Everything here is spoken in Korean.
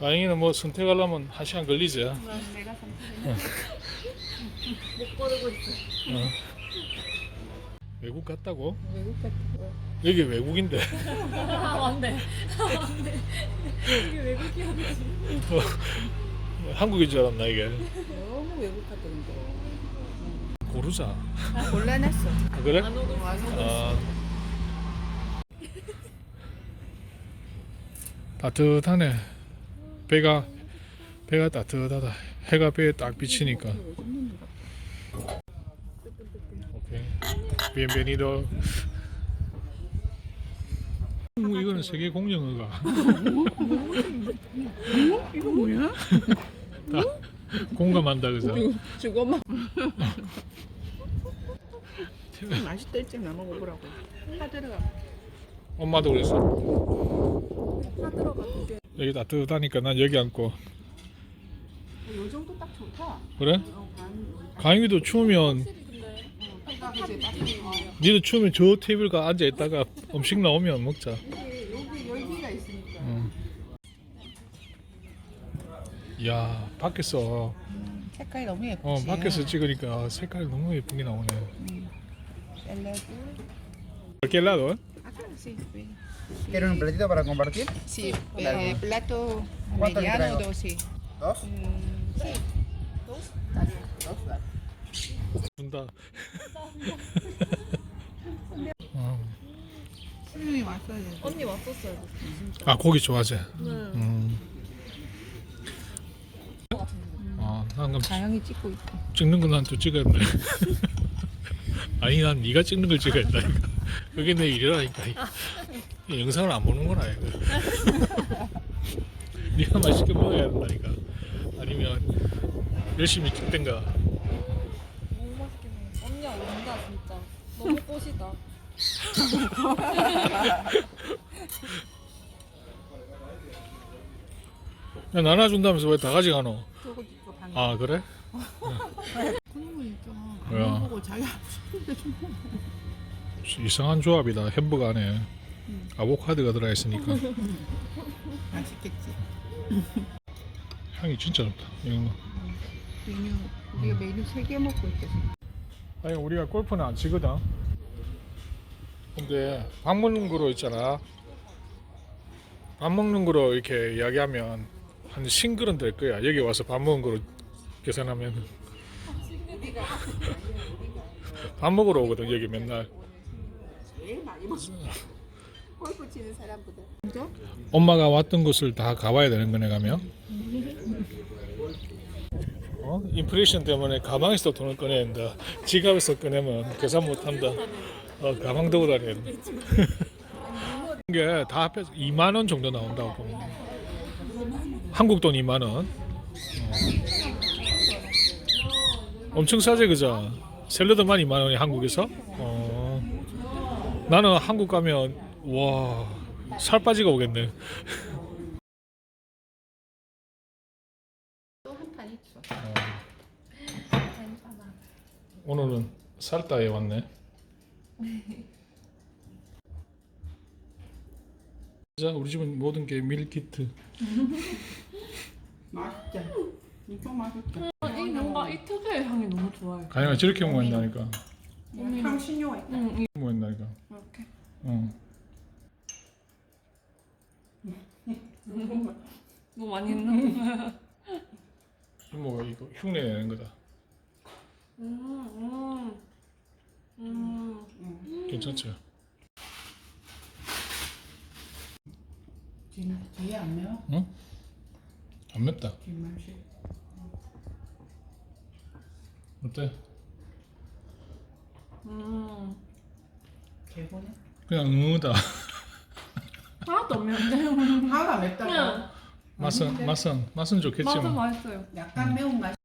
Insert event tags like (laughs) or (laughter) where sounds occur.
가영이는 뭐 선택하려면 한 시간 걸리지. 어. 내가 선택해. 못 고르고 있어. 어. 외국 갔다고? 외국 거. 여기 외국인데. (laughs) 아 맞네. 아 맞네. 이게 외국이었지. 한국인 줄 알았나 이게. 너무 외국 같은 거. 고르자. 곤란했어. 아, 그래? 안 오고 아. 따뜻하네. 배가 배가 따뜻하다. 해가 배에 딱 비치니까. 오케이. 비엔베니도. 어, 이거는 세계 공룡어가. 이거 뭐야? 다 공감한다 그죠? 죽어만. 맛있다 나 먹어보라고. 파 들어가. 엄마도 그랬어. 파 들어가 두 개. 여기 따뜻하니까 난 여기 앉고. 요 정도 딱 좋다. 그래? 어, 반. 강희도 추우면 딱 좋아. 니도 추우면 저 테이블 가 앉아 있다가 음식 나오면 먹자. 이게 여기 열기가 있으니까. 응. 야 밖에서 색깔이 너무 예쁘지. 어 밖에서 찍으니까 색깔이 너무 예쁘게 나오네. 샐러드. 깰라도? Acá sí. sí. ¿Quieren un platito para compartir? Sí, eh, plato ¿Cuánto le mediano dos, sí. ¿Dos? Mm, sí. Dale, dos, dale. 준다. 어. 수능이 왔어야 돼. 언니 왔었어요. 아 고기 좋아하지? 네. 음. 아, 난 그럼 다영이 찍고 있고. 찍는 건 난 또 찍었네. 아니 난 네가 찍는 걸 찍어야 된다니까. 그게 내 일이라니까. 이 영상을 안 보는 거나 이거. (laughs) 네가 맛있게 먹어야 된다니까. 아니면 열심히 찍든가. 너무 맛있긴 해. 언니야 온다 진짜. 너무 꽃이다. (laughs) 야 나눠준다면서 왜 다 가져가노? 저거 저거 방. 아 그래? (laughs) 그런 거 있잖아. 뭐야? 안 보고 자기 이상한 조합이다. 햄버거 안에 아보카도가 들어있으니까 (laughs) 맛있겠지. (laughs) 향이 진짜 좋다. 이런 거. 메뉴 우리가 메뉴 세 개 먹고 있겠어. 아니 우리가 골프는 안 치거든. 근데 밥 먹는 거로 있잖아. 밥 먹는 거로 이렇게 이야기하면 한 싱글은 될 거야. 여기 와서 밥 먹은 거로 계산하면 (laughs) 밥 먹으러 오거든 여기 맨날. 제일 많이 먹어. 골프 치는 사람보다. 진짜? 엄마가 왔던 곳을 다 가봐야 되는 거네 가면. 어? 인플레이션 때문에 가방에서 돈을 꺼내야 된다. 지갑에서 꺼내면 계산 못 한다. 어, 가방 들고 다녀야 돼. (laughs) 이게 다 합해서 2만 원 정도 나온다고 보면 돼. 한국 돈 2만 원. 어. 엄청 싸지 그죠? 샐러드만 2만 원이 한국에서? 어. 나는 한국 가면 와 살 빠지가 오겠네. 또 한판 있어. 괜찮아. 오늘은 살다에 왔네. 자, 우리 집은 모든 게 밀키트. 엄청 맛있다. 이 뭔가 이 특유의 향이 너무 좋아요. 가영아 저렇게 먹는다니까. 향신료가 있다. 응, 이- 먹는다니까. 응. 너무 (laughs) 많이 했나? 뭐 이거 흉내 내는 거다. 음, 음, 음. 괜찮죠? 뒤 뒤에 안 매워? 응? 안 맵다. 뒷맛이. 어때? 음. 개보네. 그냥 응으다. 하나도 안안 맵다고. 그냥 맛은 맛은 맛은 좋겠지 맛은 뭐. 맛있어요. 약간 매운 맛.